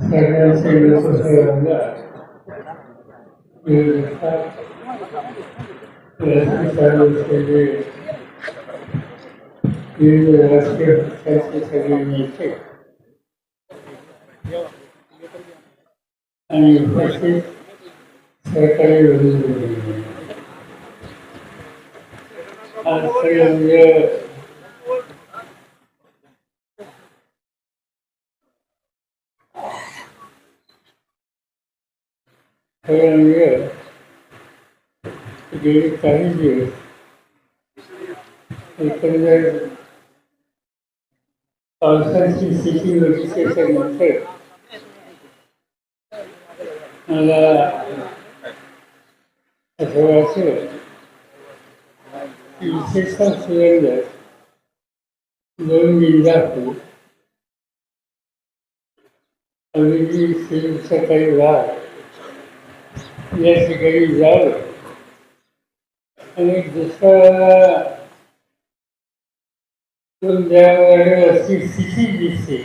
सगळ्यांचे लोकसेवाला राजकीय विविध राजकीय पक्षाचे सगळे नेते आणि उपस्थित सहकारी विरोधी आज म्हणजे खरं म्हणजे गेले काही दिवस एकंदर पावसाची स्थिती बघितल्याच्यानंतर मला असं वाटलं की विशेषतः सुरेंद्र दोन जिल्ह्यातून अभिजी श्री सकाळी वाघ या ठिकाणी जावं आणि दुसऱ्या ज्यावेळेला अशी स्थिती दिसते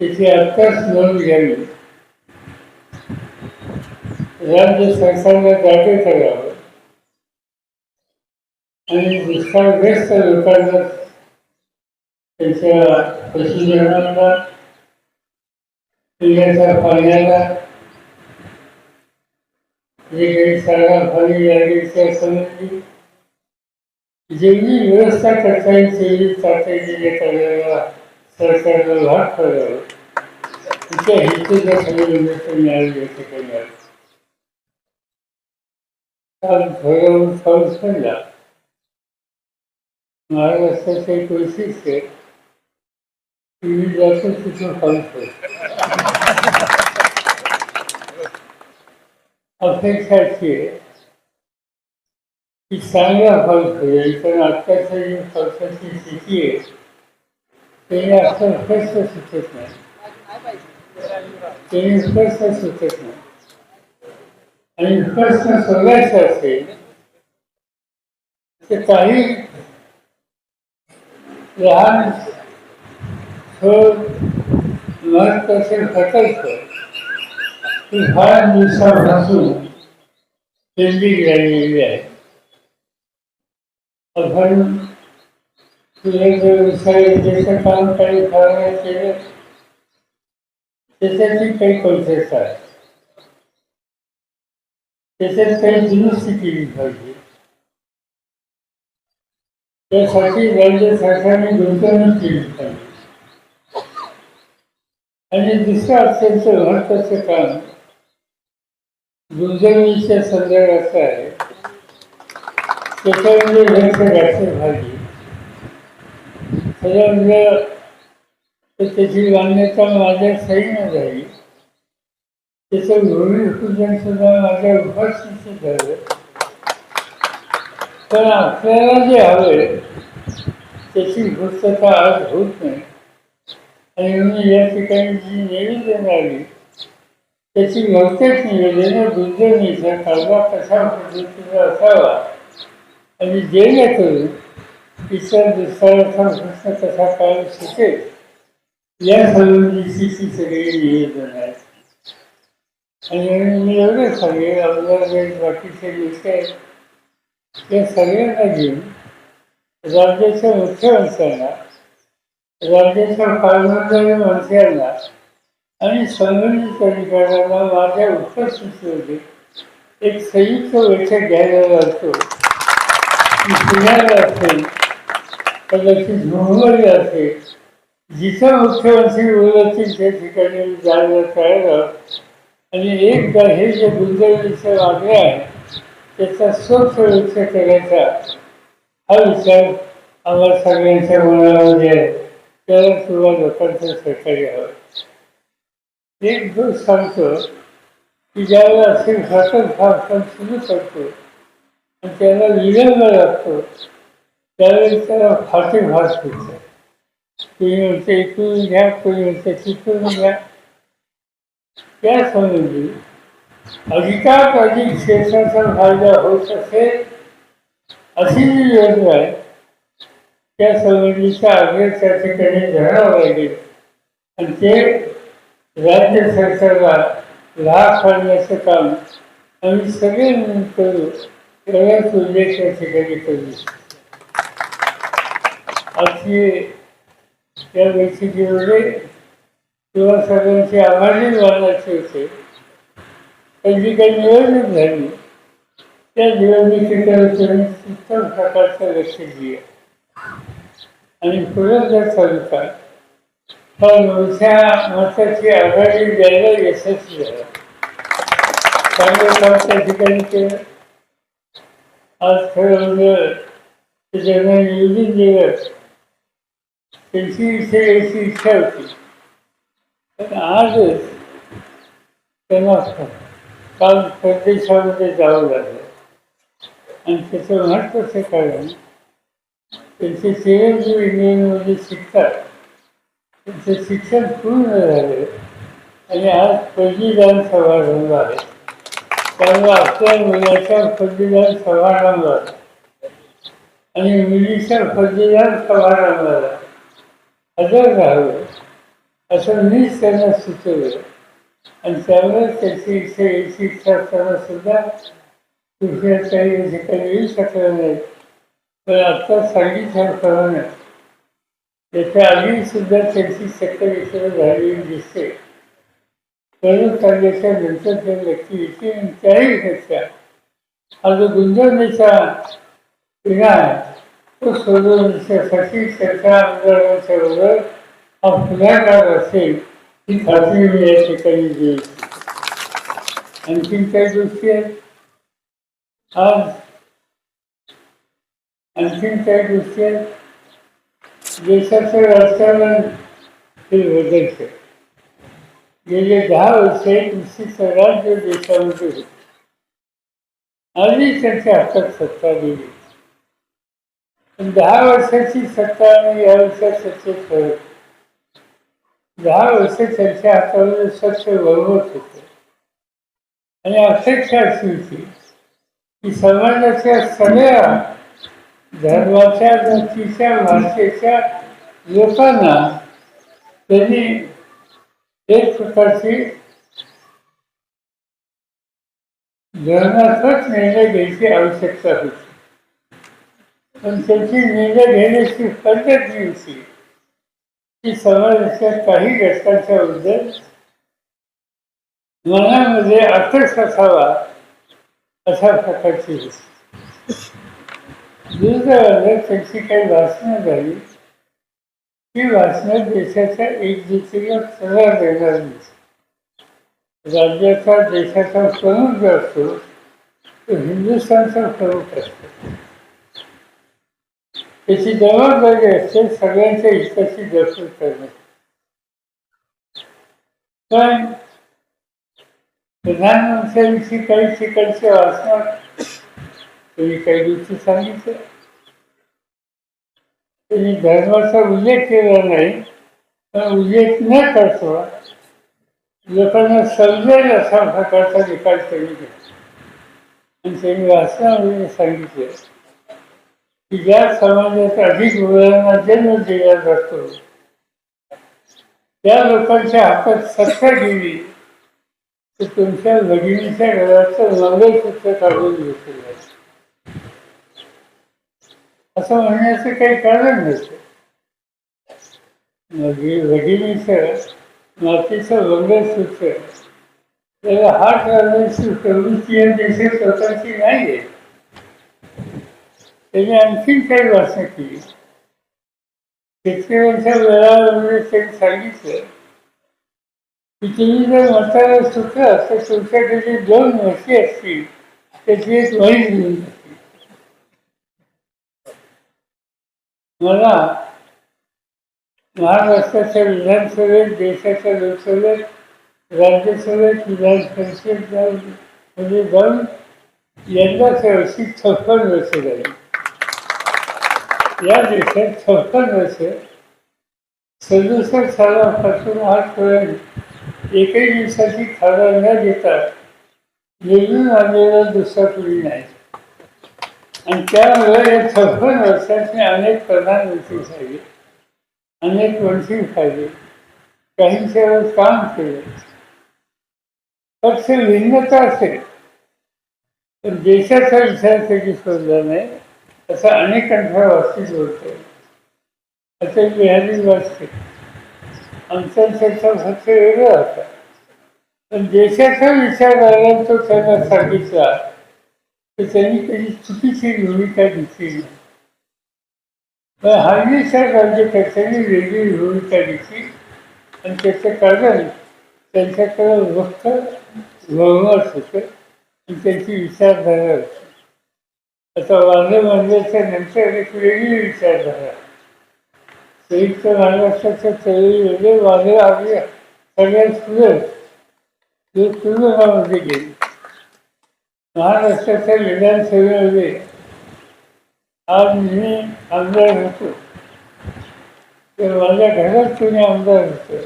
त्याची आत्ताच नोंद घ्यावी राज्य सरकारला जागे करावं आणि दुष्काळग्रस्त लोकांना त्यांच्या पशुधनाला पिण्याच्या पाण्याला जे काही सारा खाली लागेल संबंधी जेवढी व्यवस्था करता येईल तेवढी तातडीने करायला सरकारला लाभ करावं. तिच्या हेतूच्या खाली मिळाली मिळाले याचे करणार. काल पाऊस पडला महाराष्ट्राचं एक वैशिष्ट्य की मी जातो तिथं पाऊस पडतो अपेक्षा आहे की चांगला पाऊस होईल पण आत्ताच्या जी पावसाची स्थिती आहे ते आता स्पष्ट सुचत नाही त्याने स्पष्ट सुचत नाही आणि प्रश्न सोडवायचा असेल ते काही लहान छोट महत्त्वाचे प्रकल्प ही फार दिवसापासून पेंडिंग राहिलेली आहे. आपण तुझे जे विषय ज्याचं काम काही फार केलं त्याच्याची काही कौशलता आहे. त्याच्यात काही दुरुस्ती केली पाहिजे. त्यासाठी राज्य सरकारने गुंतवणूक केली पाहिजे. आणि दुसरं अत्यंत महत्वाचं काम गुंतवणुकीच्या संदर्भात आहे. त्याच्यामध्ये लक्ष घातलं पाहिजे त्याच्यामध्ये तर त्याची मान्यता माझ्या सहीनं झाली त्याचं भूमिपूजन सुद्धा माझ्या उपस्थितीत झालं पण आपल्याला जे हवे त्याची पूर्तता आज होत नाही. आणि मी या ठिकाणी जी निवेदन आली त्याची बहुतेक निवेदनं गुंतवणुकीचा कालवा कशा पद्धतीचा असावा आणि जेणेकरून इतर दुसऱ्याचा प्रश्न कसा काढू शकेल या संबंधीची ती सगळी निवेदन आहेत. आणि मी एवढं सांगेन आपल्याला बाकीचे गोष्टी आहेत त्या सगळ्यांना घेऊन राज्याच्या मुख्यमंत्र्यांना राज्याच्या पालकमंत्री मंत्र्यांना आणि संबंधित अधिकाऱ्यांना माझ्या उपस्थितीमध्ये एक संयुक्त बैठक घ्यायला लागतो की पुण्याला असेल कदाचित मुंबई असेल जिथं मुख्यमंत्री बोलतील त्या ठिकाणी जायला तयार आहोत आणि एकदा हे जे गुंतवणुकीचे मागण्या आहे त्याचा स्वच्छ विचार करायचा. हा विचार आम्हाला सगळ्यांच्या मनामध्ये आहे त्याला सुरुवात लोकांचं सहकार्य हवं. एक दिवस सांगतो की ज्यावेळेला असे घातक भाषण सुरू करतो आणि त्याला विलंब लागतो त्यावेळेस त्याला फाटे भास होतं. कोणी म्हणते इकडून घ्या कोणी म्हणते तिकडून घ्या. त्यासंबंधी अधिकात अधिक क्षेत्राचा फायदा होत असेल अशी जी योजना आहे. त्या संबंधीचा आग्रह त्या ठिकाणी धरावा लागेल आणि ते राज्य सरकारला लाभ करण्याचं काम आम्ही सगळे मिळून करू एवढाच उल्लेख त्या ठिकाणी करू. आजची या बैठकीमध्ये किंवा सगळ्यांचे आभारी मानायचे होते. पण जी काही निवडणूक झाली. त्या निवडणुकीकडे तुम्ही उत्तम प्रकारचं लक्ष दिलं. आणि पुरंदर तालुका हा मोठ्या मताची आघाडी द्यायला यशस्वी झाला. चांगलं काम त्या ठिकाणी केलं. आज खरं म्हणजे ते ज्यांना निवडून दिलं त्यांची इथे यायची इच्छा होती. पण आजच त्यांना काल परदेशामध्ये जावं लागलं. आणि त्याचं महत्त्वाचं कारण त्यांचे चिरंजीव इंडियनमध्ये शिकतात त्यांचं शिक्षण पूर्ण झालं. आणि आज पदवीदान समारंभ आहे. त्यामुळे आपल्या मुलाच्या पदवीदान समारंभात आणि मुलीच्या पदवीदान समारंभाला हजर राहावं. असं मीच त्यांना सुचवलं आणि त्यामुळे त्याची इच्छा इच्छा असताना सुद्धा दुसऱ्या काही ठिकाणी येऊ शकलं नाही. पण आत्ता सांगितल्याप्रमाणे त्याच्या आधी सुद्धा त्यांची चक्कर इकडे झालेली दिसते. करून काढल्याच्या नंतर त्या व्यक्ती येते आणि त्याही त्याच्या हा जो गुंजवण्याचा विना आहे तो सोडवण्यासाठी त्याच्या आंदोलनाच्या बरोबर हा पुढाकार असेल ही खात्री मी या ठिकाणी देईल आणखीन काही गोष्टी आहेत आज आणखीन काही गोष्टी आहेत देशाचं राजकारण हे बदलतं गेले दहा वर्ष निश्चित राज्य देशामध्ये होते आधी त्यांच्या हातात सत्ता दिली पण दहा वर्षाची सत्ता आणि या वर्षात सत्तेत फरक दहा वर्ष त्यांच्या हातामध्ये स्वच्छ बहुमत होते. आणि अपेक्षा अशी होती की समाजाच्या सगळ्या धर्माच्या जातीच्या भाषेच्या लोकांना त्यांनी एक प्रकारची धर्मात्मक निर्णय घ्यायची आवश्यकता होती. पण त्यांची निर्णय घेण्याची पद्धत जी होती ती समाजाच्या काही घटकांच्या मनामध्ये आकर्ष असावा अशा प्रकारची होती त्यांची काही भाषणं झाली. ती भाषणं देशाच्या एकजुटीला सल्ला देणार नाही. राज्याचा देशाचा प्रमुख जो असतो तो हिंदुस्थानचा प्रमुख असतो. त्याची जबाबदारी असते सगळ्यांच्या हिताची दखल करणे पण प्रधानमंत्र्यांची काही ठिकाणचे भाषणात तुम्ही काही दिवशी सांगितलं त्यांनी धर्माचा उल्लेख केला नाही पण उल्लेख न करतो लोकांना समजेल असा प्रकारचा निकाल त्यांनी घेतला आणि त्यांनी भाषणामध्ये सांगितलं. ज्या समाजात अधिक मुलांना जन्म दिला जातो त्या लोकांच्या हातात सत्ता गेली तर तुमच्या भगिनीच्या घराचं मंगळसूत्र काढून घेतलं असं म्हणण्याचं काही कारण नसतं भगिनीचं मातीचं मंगळसूत्र त्याला हात घालण्याची प्रवृत्ती या देशात स्वतःची नाही आहे त्याने आणखीन काही भाषा केली. शेतकऱ्यांच्या वेळामध्ये त्यांनी सांगितलं की तुम्ही जर मताला सुटला तर तुमच्याकडे दोन म्हशी असतील त्याची एक म्हैस घेऊन जातील मला महाराष्ट्राच्या विधानसभेत देशाच्या लोकसभेत राज्यसभेत विधान परिषद म्हणजे जाऊन यंदाच वर्षी छप्पन वर्ष झाली. या देशात छप्पन वर्ष सदुसष्ट सालापासून आजपर्यंत एकही दिवसाची खादा न देता निवडून आलेला दुसरा पिढी नाही. आणि त्यामुळे या छप्पन वर्षातले अनेक प्रधानमंत्री झाले अनेक मंत्री झाले काहींच्यावर काम केलं. पक्ष भिन्नता असेल. पण देशाचा विचार कधी सोडला नाही. असा अनेकांचा वास्तविक होते असे बिहारी वाचते आमचा चर्चा फक्त वेगळा होता. पण देशाचा विचार आला तो त्यांना सांगितला तर त्यांनी कधी चुकीची भूमिका घेतली नाही. पण हल्लीच्या राज्यकर्त्यांनी वेगळी भूमिका घेतली आणि त्याचं कारण त्यांच्याकडं फक्त बहुमत होतं आणि त्यांची विचारधारा होती. आता वांदे मंदिरच्या नंतर एक वेगळी विचारधारा संयुक्त महाराष्ट्राच्या चळवळीमध्ये वादळ आपल्या सगळ्यात सुरत जे तुलनामध्ये गेले. महाराष्ट्राच्या विधानसभेमध्ये आज मी आमदार होतो. तर माझ्या घरात कोणी आमदार होतं?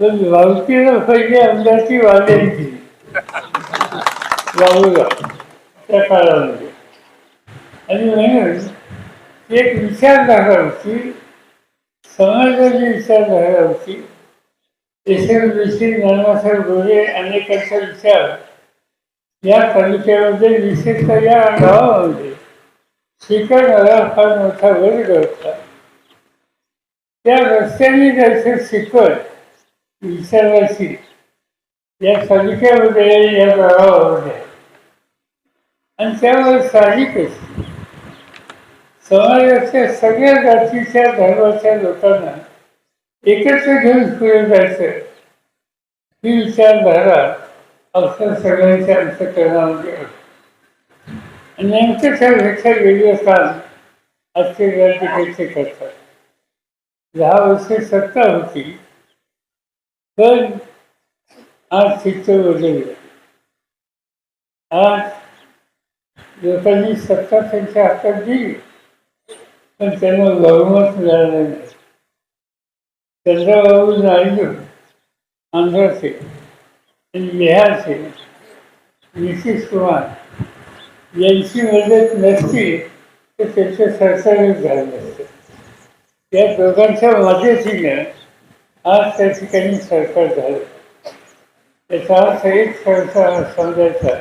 पण भावकीनं पहिले आमदारची वाद्यांची. बाबूराव त्या काळामध्ये. आणि म्हणून एक विचारधारा होती समाजाची विचारधारा होती एसएमबीसी नानासाहेब गोरे अनेकांचा विचार या तालुक्यामध्ये विशेषतः या गावामध्ये शिकवणारा फार मोठा वर्ग होता. त्या रस्त्याने जायचं शिकवण विचारायची या तालुक्यामध्ये या गावामध्ये. आणि त्यामुळे साहजिकच समाजाच्या सगळ्या जातीच्या धर्माच्या लोकांना एकत्र घेऊन पुढे जायचं. ही विचारधारा अवसर सगळ्यांच्या अंतकरणामध्ये होती आणि नेमकं लक्षात वेगळं काम आजचे राज्यकर्ते करतात. दहा वर्षे सत्ता होती पण आज चित्र बदललं आज लोकांनी सत्ता त्यांच्या हातात दिली. पण त्यांना बहुमत मिळालं नाही. चंद्रबाबू नायडू आंध्राचे आणि बिहारचे नितीश कुमार यांची मदत नसती तर त्यांचं सरकारच झालं नसतं. या दोघांच्या मदतीनं आज त्या ठिकाणी सरकार झालं. त्याचा अर्थ एक सरकार समजायचा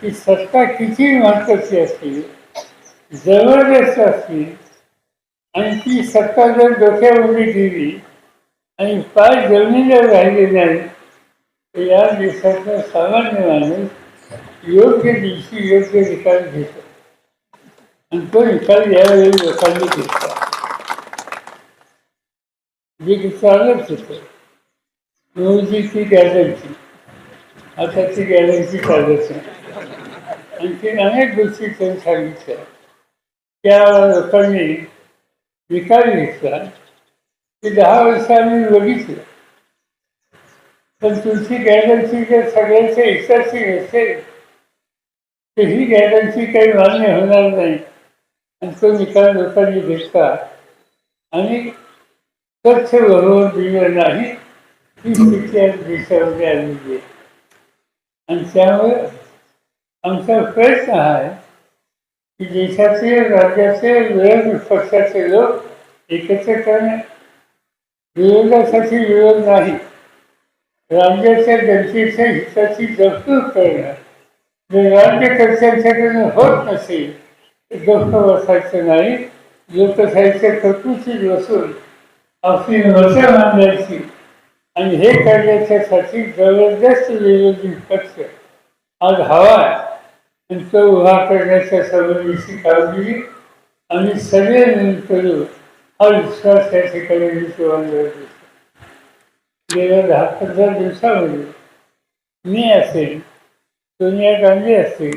की सत्ता किती महत्वाची जबरदस्त असली आणि ती सत्ता जर डोक्यावर उभी केली आणि पाय जर राहिले नाही तर या देशातला सामान्य माणूस योग्य दिवशी योग्य निकाल घेतो. आणि तो निकाल यावेळी लोकांनी घेतला. जे चालत होतं. नऊची ती गॅलन्सी आता ती गॅलन्सी चालत नाही आणखी अनेक गोष्टी त्यांनी सांगितल्या. त्या लोकांनी निकाल घेतला ते दहा वर्ष आम्ही बघितलं. पण तुमची गॅरंटी जर सगळ्यांच्या हिताची असेल तर ही गॅरंटी काही मान्य होणार नाही. आणि तो निकाल लोकांनी घेतला. आणि स्वच्छ बरोबर दिलं नाही ही स्थिती आज देशामध्ये आलेली आहे. आणि त्यामुळे आमचा प्रयत्न हा आहे देशाचे राज्याचे विरोध पक्षाचे लोक एकत्रितपणे करणे. विरोधासाठी विरोध नाही. राज्याच्या जनतेच्या हिताची जपणूक करणार जर राज्यकर्त्यांच्याकडनं होत नसेल तर गप्प बसायचं नाही. लोकशाहीच्या कर्तृत्वीत बसून आपली मतं मांडायची. आणि हे करण्याच्यासाठी जबरदस्त विरोधी पक्ष आज हवा आहे. आणि तो उभा करण्याच्या संबंधीची काळजी आम्ही सगळे मिळून करू हा विश्वास त्या ठिकाणी मी तुम्हाला दिसतो गेल्या दहा पंधरा दिवसामध्ये मी असेल सोनिया गांधी असतील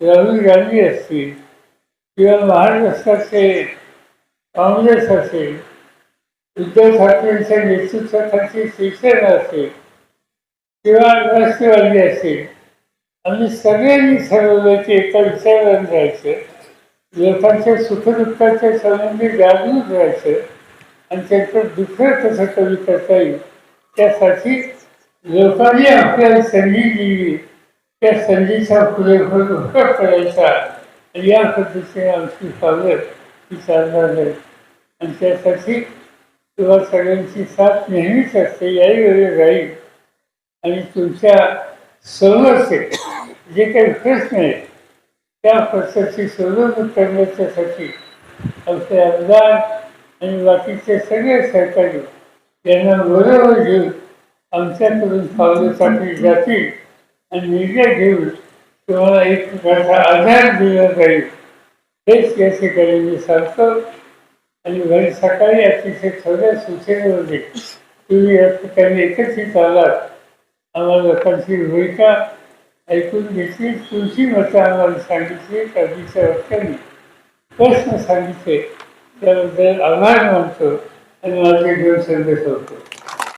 राहुल गांधी असतील किंवा महाराष्ट्राचे काँग्रेस असेल उद्धव ठाकरेंच्या नेतृत्वासाठी शिवसेना असेल किंवा राष्ट्रवादी असेल आम्ही सगळ्यांनी ठरवलं की एका विचारानं राहायचं लोकांच्या सुखदुःखाच्या संबंधी जागरूक राहायचं आणि त्यांचं दुसरं कसं कमी करता येईल त्यासाठी लोकांनी आपल्याला संधी दिली. त्या संधीचा पुरेपूर उपयोग करायचा. आणि या पद्धतीने आमची पावलं ही चालणार नाही आणि त्यासाठी तुम्हा सगळ्यांची साथ नेहमीच असते याही वेळी राहील. आणि तुमच्या समोरचे जे काही प्रश्न आहेत त्या प्रश्नाची सोडवणूक करण्याच्यासाठी आमचे आमदार आणि बाकीचे सगळे सहकारी यांना बरोबर घेऊन आमच्याकडून पावलं टाकली जातील आणि निर्णय घेऊन तुम्हाला एक प्रकारचा आधार दिला जाईल. हेच या ठिकाणी मी सांगतो. आणि घरी सकाळी अतिशय थोड्या सूचनेमध्ये तुम्ही या ठिकाणी एकत्रित आलात. आम्हाला लोकांची भूमिका ऐकून घेतली. तुलसी मतं आम्हाला सांगितली कधीच्या वाक्याने प्रश्न सांगितले. त्याबद्दल आभार मानतो आणि माझे घेऊन संदेश होतो.